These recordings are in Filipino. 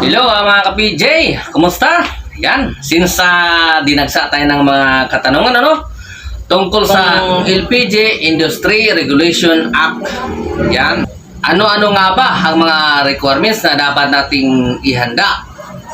Hello ah, mga ka-PJ! Kumusta? Yan, since uh, dinagsa tayo ng mga katanungan ano? Tungkol sa LPG Industry Regulation Act. Yan. Ano-ano nga ba ang mga requirements na dapat nating ihanda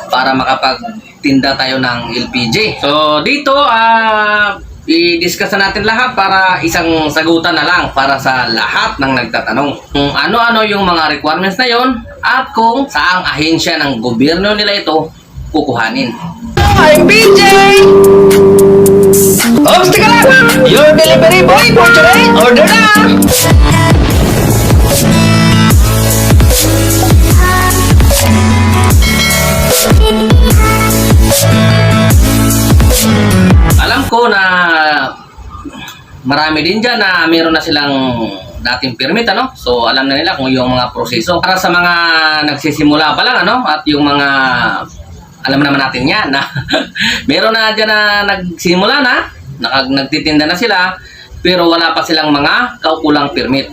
para makapagtinda tayo ng LPG? So dito, ah i-discuss na natin lahat para isang sagutan na lang para sa lahat ng nagtatanong. Kung ano-ano yung mga requirements na yon at kung saang ahensya ng gobyerno nila ito kukuhanin. I'm BJ! Oops, teka lang! Your delivery boy for today, order na! Marami din dyan na meron na silang dating permit, ano? So, alam na nila kung yung mga proseso. Para sa mga nagsisimula pa lang, ano? At yung mga, alam naman natin yan, na meron na dyan na nagsimula na, nakag, nagtitinda na sila, pero wala pa silang mga kaukulang permit.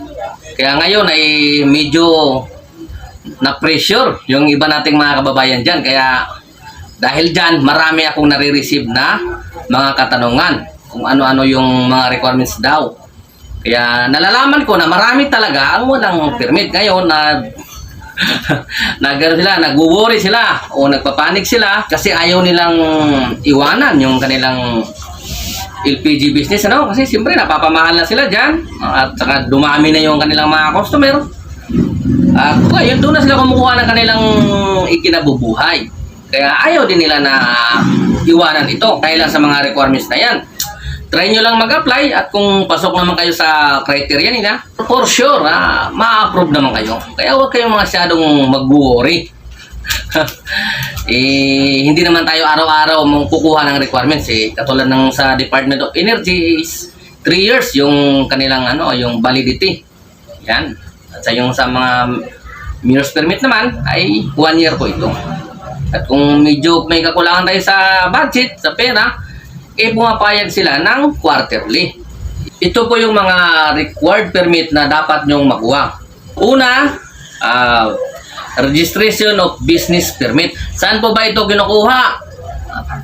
Kaya ngayon ay medyo na-pressure yung iba nating mga kababayan dyan. Kaya dahil dyan, marami akong nare-receive na mga katanungan kung ano-ano yung mga requirements daw. Kaya nalalaman ko na marami talaga ang walang permit. Ngayon na nagano sila, nagwo-worry sila o nagpapanik sila kasi ayaw nilang iwanan yung kanilang LPG business ano kasi siyempre napapamahal na sila diyan at saka dumami na yung kanilang mga customer at ngayon doon na sila kumukuha ng kanilang ikinabubuhay. Kaya ayaw din nila na iwanan ito dahil lang sa mga requirements na yan. Try nyo lang mag-apply at kung pasok naman kayo sa criteria nila, for sure, ah, ma-approve naman kayo. Kaya huwag kayong masyadong mag-worry. eh, hindi naman tayo araw-araw kukuha ng requirements eh. Katulad ng sa Department of Energy is 3 years yung kanilang ano, yung validity. Yan. At sa yung sa mga mirrors permit naman ay 1 year po ito. At kung medyo may kakulangan tayo sa budget, sa pera, eh pumapayag sila ng quarterly. Ito po yung mga required permit na dapat nyong makuha. Una, ah, registration of business permit. Saan po ba ito kinukuha?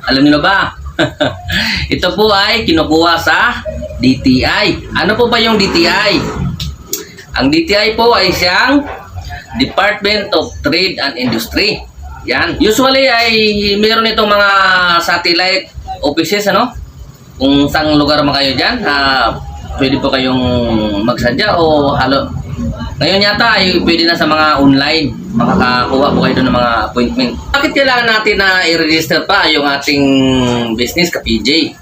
Alam niyo ba? ito po ay kinukuha sa DTI. Ano po ba yung DTI? Ang DTI po ay siyang Department of Trade and Industry. Yan. Usually ay meron itong mga satellite offices ano? Kung saan lugar man kayo diyan, ah, pwede po kayong magsadya o halo. Ngayon yata ay pwede na sa mga online. Makakakuha po kayo ng mga appointment. Bakit kailangan natin na i-register pa yung ating business ka PJ?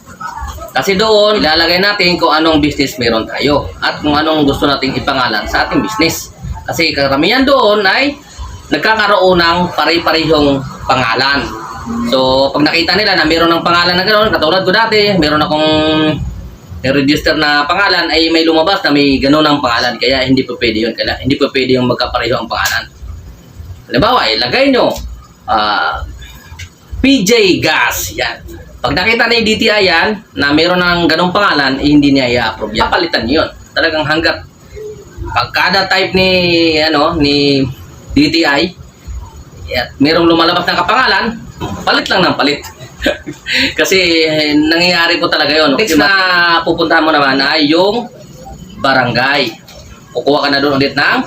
Kasi doon, ilalagay natin kung anong business meron tayo at kung anong gusto nating ipangalan sa ating business. Kasi karamihan doon ay nagkakaroon ng pare-parehong pangalan. So, pag nakita nila na meron ng pangalan na gano'n, katulad ko dati, meron akong register na pangalan, ay may lumabas na may gano'n ang pangalan. Kaya hindi po pwede yun. Kaya hindi po pwede yung magkapareho ang pangalan. Halimbawa, ilagay nyo, ah, PJ Gas, yan. Pag nakita na yung DTI yan, na meron ng ganong pangalan, eh, hindi niya i-approve yan. Papalitan niyo yun. Talagang hanggat pag kada type ni ano ni DTI at merong lumalabas ng kapangalan, palit lang ng palit. Kasi eh, nangyayari po talaga yun. Next na pupuntahan mo naman ay yung barangay. Kukuha ka na doon ulit ng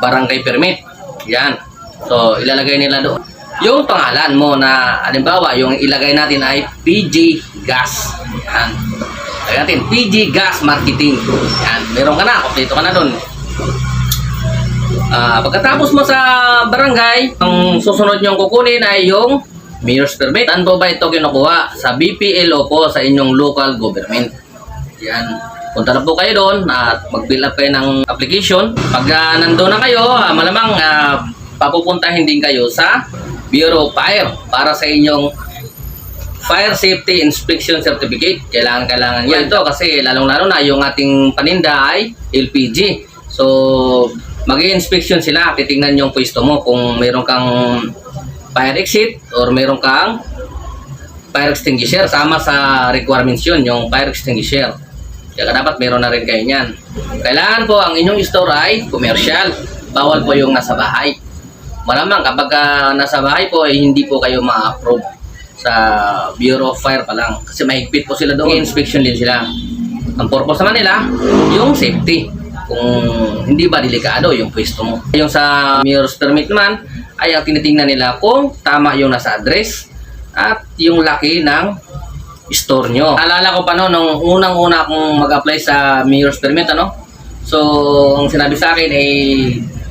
barangay permit. Yan. So, ilalagay nila doon. Yung pangalan mo na, halimbawa, yung ilagay natin ay PG Gas. Yan. Lagay natin, PG Gas Marketing. Yan. Meron ka na, kompleto ka na doon. Ah, pagkatapos mo sa barangay, ang susunod niyong kukunin ay yung mayor's permit. Saan ba ito kinukuha? Sa BPLO po, sa inyong local government. Yan. Punta na po kayo doon at mag-fill up kayo ng application. Pag ah, nandun na kayo, ah, malamang ah, papupuntahin din kayo sa Bureau of Fire para sa inyong Fire Safety Inspection Certificate. Kailangan kailangan yan ito kasi lalong-lalo na yung ating paninda ay LPG. So, mag inspection sila, titingnan yung pwesto mo kung meron kang fire exit or meron kang fire extinguisher. Sama sa requirements yun, yung fire extinguisher. Kaya dapat meron na rin kayo niyan. Kailangan po ang inyong store ay commercial. Bawal po yung nasa bahay. malamang kapag ah, nasa bahay po ay hindi po kayo ma-approve sa Bureau of Fire pa lang. Kasi mahigpit po sila doon. Inspection din sila. Ang purpose naman nila, yung safety. Kung hindi ba delikado yung pwesto mo. Yung sa mayor's permit naman, ay ang tinitingnan nila kung tama yung nasa address at yung laki ng store nyo. Alala ko pa no, nung unang-una akong mag-apply sa mayor's permit, ano? So, ang sinabi sa akin ay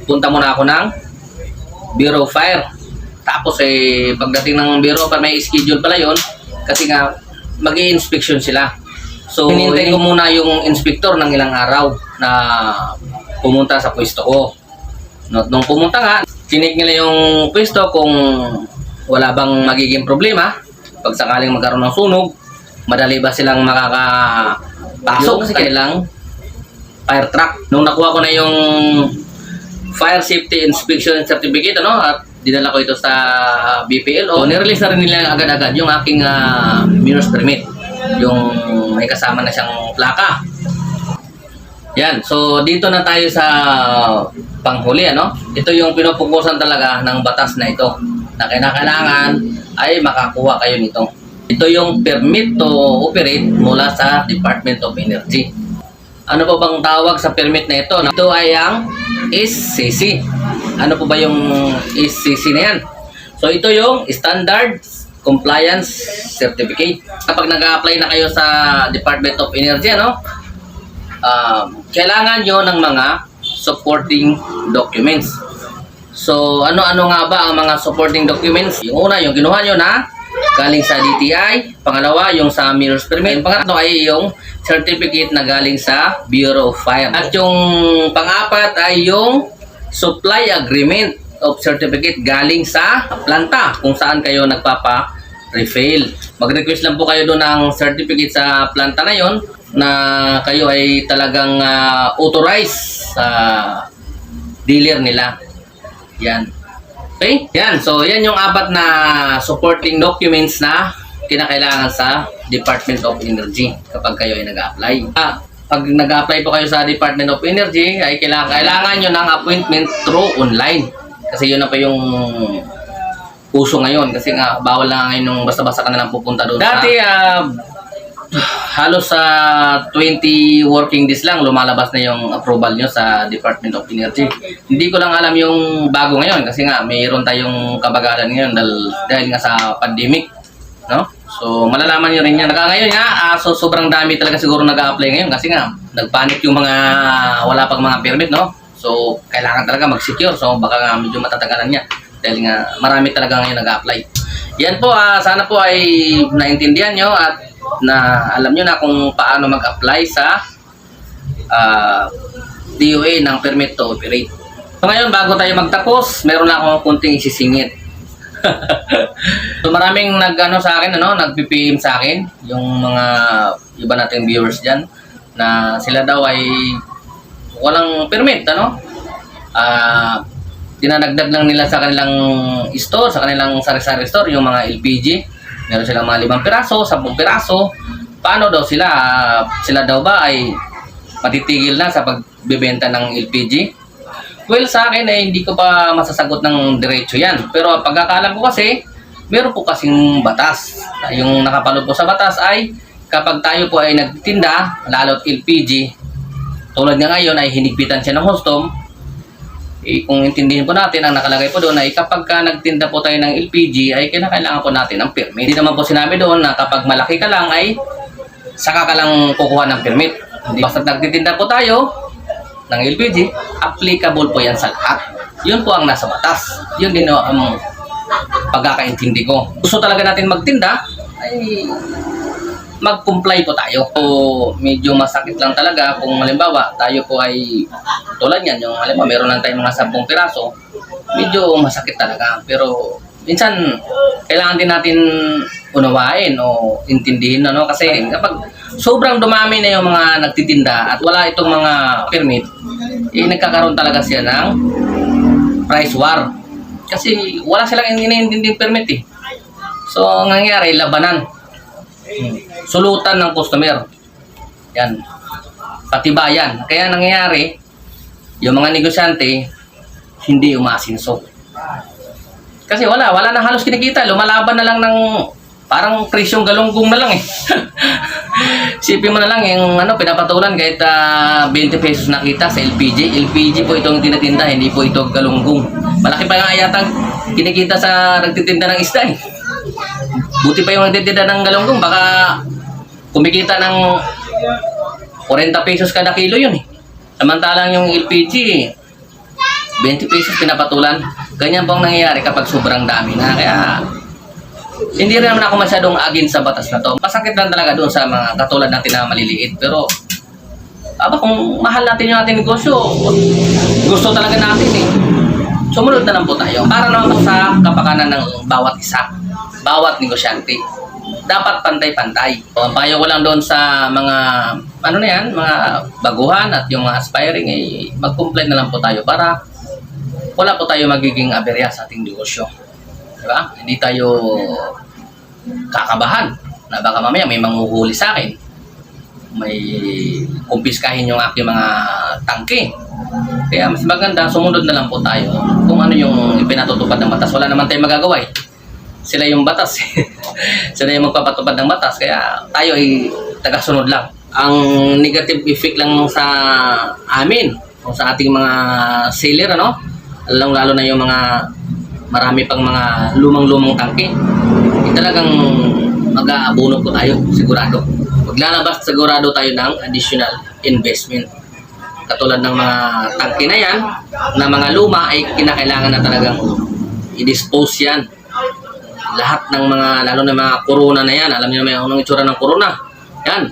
punta muna ako ng Bureau of Fire. Tapos eh, pagdating ng Bureau of Fire, may schedule pala yon kasi nga mag inspection sila. So, hinintay ko muna yung inspector ng ilang araw na pumunta sa pwesto ko. No, nung pumunta nga, tinig nila yung pwesto kung wala bang magiging problema pag sakaling magkaroon ng sunog, madali ba silang makakapasok sa kanilang fire truck. Nung nakuha ko na yung fire safety inspection certificate ano at dinala ko ito sa BPLO. Nirelease na rin nila agad-agad yung aking uh, mirrors permit. Yung may kasama na siyang plaka. Yan. So dito na tayo sa panghuli ano. Ito yung pinupukusan talaga ng batas na ito na kinakailangan ay makakuha kayo nito. Ito yung permit to operate mula sa Department of Energy. Ano po bang tawag sa permit na ito? Ito ay ang SCC. Ano po ba yung SCC na yan? So ito yung Standard Compliance Certificate. Kapag nag-apply na kayo sa Department of Energy, ano? um, kailangan nyo ng mga supporting documents. So, ano-ano nga ba ang mga supporting documents? Yung una, yung kinuha nyo na galing sa DTI. Pangalawa, yung sa Mirrors Permit. Yung pangatlo ay yung certificate na galing sa Bureau of Fire. At yung pangapat ay yung supply agreement of certificate galing sa planta kung saan kayo nagpapa-refill. Mag-request lang po kayo doon ng certificate sa planta na yon na kayo ay talagang ah, authorized sa dealer nila. Yan. Okay? Yan. So, yan yung apat na supporting documents na kinakailangan sa Department of Energy kapag kayo ay nag-apply. Ah, pag nag-apply po kayo sa Department of Energy, ay kailangan, kailangan nyo ng appointment through online. Kasi yun na pa yung uso ngayon. Kasi nga, bawal na ngayon nung basta-basta ka na lang pupunta doon. Dati, ah, halos sa 20 working days lang lumalabas na yung approval nyo sa Department of Energy. Hindi ko lang alam yung bago ngayon kasi nga mayroon tayong kabagalan ngayon dahil, dahil nga sa pandemic. No? So malalaman nyo rin yan. Naka ngayon nga, ah, so, sobrang dami talaga siguro nag-a-apply ngayon kasi nga nagpanic yung mga wala pang mga permit. No? So kailangan talaga mag-secure. So baka nga medyo matatagalan niya dahil nga marami talaga ngayon nag-a-apply. Yan po, ah, sana po ay naintindihan nyo at na alam nyo na kung paano mag-apply sa ah, DOA ng permit to operate. So ngayon, bago tayo magtapos, meron na akong kunting isisingit. so maraming nag ano sa akin ano, nag-PPM sa akin yung mga iba nating viewers diyan na sila daw ay walang permit ano. Ah dinadagdag lang nila sa kanilang store, sa kanilang sari-sari store yung mga LPG. Meron silang mga limang piraso, sampung piraso. Paano daw sila? Sila daw ba ay matitigil na sa pagbebenta ng LPG? Well, sa akin ay hindi ko pa masasagot ng diretso yan. Pero pagkakalam ko kasi, meron po kasing batas. Yung nakapalo po sa batas ay kapag tayo po ay nagtinda, lalo't LPG, tulad nga ngayon ay hinigpitan siya ng hostom, eh, kung intindihin po natin, ang nakalagay po doon ay kapag ka nagtinda po tayo ng LPG ay kinakailangan po natin ng permit. Hindi naman po sinabi doon na kapag malaki ka lang ay saka ka lang kukuha ng permit. Basta nagtitinda po tayo ng LPG, applicable po yan sa lahat. Yun po ang nasa batas. Yun din ang pagkakaintindi ko. Gusto talaga natin magtinda ay mag-comply po tayo. So, medyo masakit lang talaga kung halimbawa tayo po ay tulad yan, yung halimbawa meron lang tayong mga 10 piraso, medyo masakit talaga. Pero minsan kailangan din natin unawain o intindihin ano kasi kapag sobrang dumami na yung mga nagtitinda at wala itong mga permit, eh nagkakaroon talaga siya ng price war. Kasi wala silang iniintinding permit eh. So, ang nangyayari, labanan. Hmm. Sulutan ng customer. Yan. Patibayan. Kaya nangyayari, yung mga negosyante, hindi umaasinso. Kasi wala, wala na halos kinikita. Lumalaban na lang ng parang presyong galunggong na lang eh. Sipin mo na lang yung ano, pinapatulan kahit ah, 20 pesos nakita sa LPG. LPG po itong tinatinda, hindi po ito galunggong. Malaki pa nga yata kinikita sa nagtitinda ng isda eh. Buti pa yung nagtitinda ng galunggong, baka kumikita ng 40 pesos kada kilo yun eh. Samantalang yung LPG, 20 pesos pinapatulan. Ganyan po ang nangyayari kapag sobrang dami na. Kaya hindi rin naman ako masyadong agin sa batas na to. Masakit lang talaga doon sa mga katulad natin na maliliit. Pero, aba kung mahal natin yung ating negosyo, gusto talaga natin eh. Sumunod na lang po tayo. Para naman sa kapakanan ng bawat isa, bawat negosyante. Dapat pantay-pantay. So, ang payo ko lang doon sa mga, ano na yan, mga baguhan at yung mga aspiring, eh, mag-complain na lang po tayo para wala po tayo magiging aberya sa ating negosyo. Diba? Hindi tayo kakabahan na baka mamaya may manghuhuli sa akin. May kumpiskahin yung aking mga tangke. Kaya mas maganda, sumunod na lang po tayo kung ano yung ipinatutupad ng batas. Wala naman tayong magagawa eh. Sila yung batas. Sila yung magpapatupad ng batas. Kaya tayo ay tagasunod lang. Ang negative effect lang sa amin, o sa ating mga seller, ano? Lalo, lalo na yung mga marami pang mga lumang-lumang tangke. Eh, talagang mag-aabono po tayo, sigurado. Maglalabas sigurado tayo ng additional investment. Katulad ng mga tangke na yan, na mga luma ay kinakailangan na talagang i-dispose yan. Lahat ng mga, lalo na mga corona na yan, alam niyo naman yung anong itsura ng corona. Yan,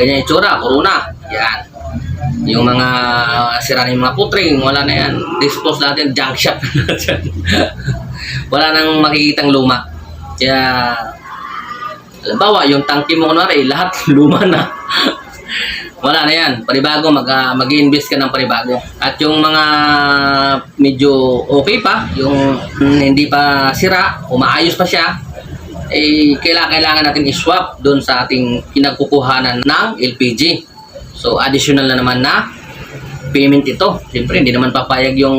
ganyan itsura, corona. Yan. Yung mga sira yung mga putring, wala na yan. Dispose natin, junk shop. wala nang makikitang luma. Kaya, halimbawa, yung tangke mo kunwari, lahat luma na. Wala na yan. Panibago, mag, ah, mag-invest ka ng panibago. At yung mga medyo okay pa, yung hindi pa sira, umaayos pa siya, eh, kailangan, kailangan natin i-swap doon sa ating pinagkukuhanan ng LPG. So, additional na naman na payment ito. Siyempre, hindi naman papayag yung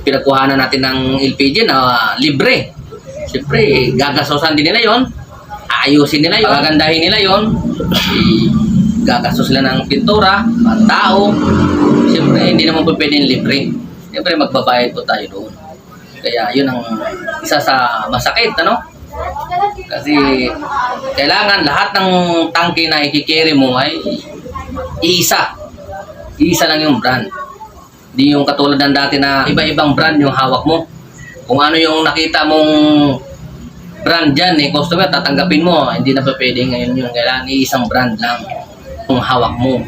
pinagkuhanan natin ng LPG na libre. Siyempre, gagastosan din nila yon ayusin nila yon gagandahin nila yon gagastos sila ng pintura, mga tao. Siyempre, hindi naman po pwedeng libre. Siyempre, magbabayad po tayo doon. Kaya, yun ang isa sa masakit, ano? Kasi, kailangan lahat ng tangke na ikikerry mo ay iisa. Iisa lang yung brand. Hindi yung katulad ng dati na iba-ibang brand yung hawak mo. Kung ano yung nakita mong brand dyan, eh, customer, tatanggapin mo. Hindi na pa pwede ngayon yung kailangan iisang brand lang yung hawak mo.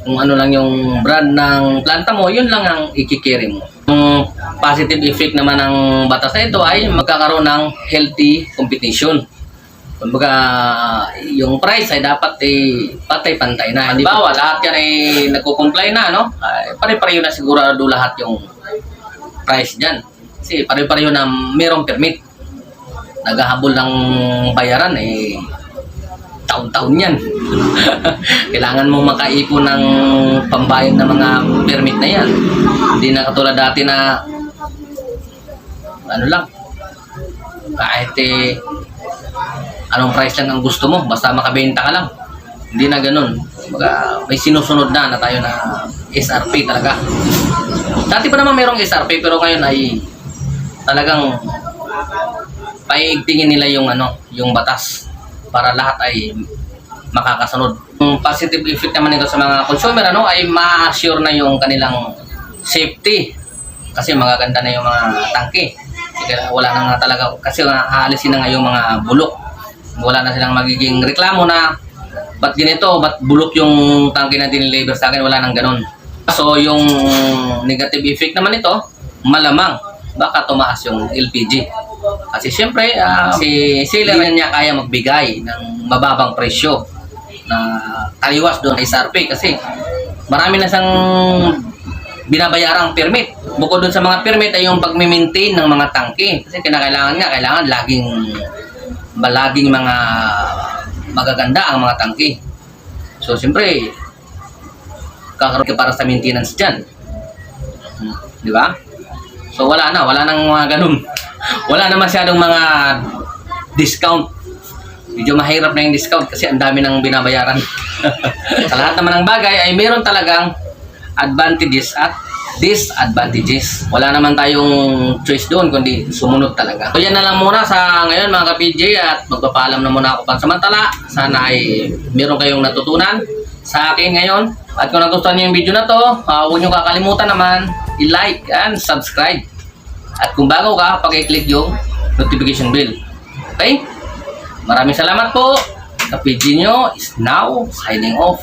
Kung ano lang yung brand ng planta mo, yun lang ang ikikerry mo. Ang positive effect naman ng batas na ito ay magkakaroon ng healthy competition. Kumbaga, yung price ay dapat eh, patay-pantay na. Hindi ba, lahat yan ay nagko-comply na, no? Pare-pareho na sigurado lahat yung price dyan. Kasi pare-pareho na merong permit. Naghahabol ng bayaran, eh, taon-taon yan. Kailangan mo makaipon ng pambayad ng mga permit na yan. Hindi na katulad dati na ano lang, kahit eh, anong price lang ang gusto mo, basta makabenta ka lang. Hindi na ganun. Kumbaga, may sinusunod na na tayo na SRP talaga. Dati pa naman mayroong SRP pero ngayon ay talagang paigtingin nila yung ano, yung batas para lahat ay makakasunod. Yung positive effect naman nito sa mga consumer ano ay ma-assure na yung kanilang safety kasi magaganda na yung mga tangke. Wala na nga talaga kasi haalisin na nga yung mga bulok. Wala na silang magiging reklamo na ba't ganito, ba't bulok yung tangke na diniliver sa akin, wala nang ganun. So yung negative effect naman ito, malamang baka tumaas yung LPG. Kasi siyempre, ah, si seller niya kaya magbigay ng mababang presyo na taliwas doon sa SRP kasi marami na siyang binabayarang permit. Bukod doon sa mga permit ay yung pag-maintain ng mga tangke. Kasi kinakailangan nga, kailangan laging malaging mga magaganda ang mga tangke. So, siyempre, kakaroon ka para sa maintenance dyan. Hmm, Di ba? So, wala na. Wala nang mga ganun. wala na masyadong mga discount. Medyo mahirap na yung discount kasi ang dami nang binabayaran. sa lahat naman ng bagay ay meron talagang advantages at disadvantages. Wala naman tayong choice doon kundi sumunod talaga. So yan na lang muna sa ngayon mga ka-PJ at magpapaalam na muna ako pansamantala. Sana ay meron kayong natutunan sa akin ngayon. At kung nagustuhan niyo yung video na to, uh, huwag niyo kakalimutan naman i-like and subscribe. At kung bago ka, pag-click yung notification bell. Okay? Maraming salamat po. Ka-PJ nyo is now signing off.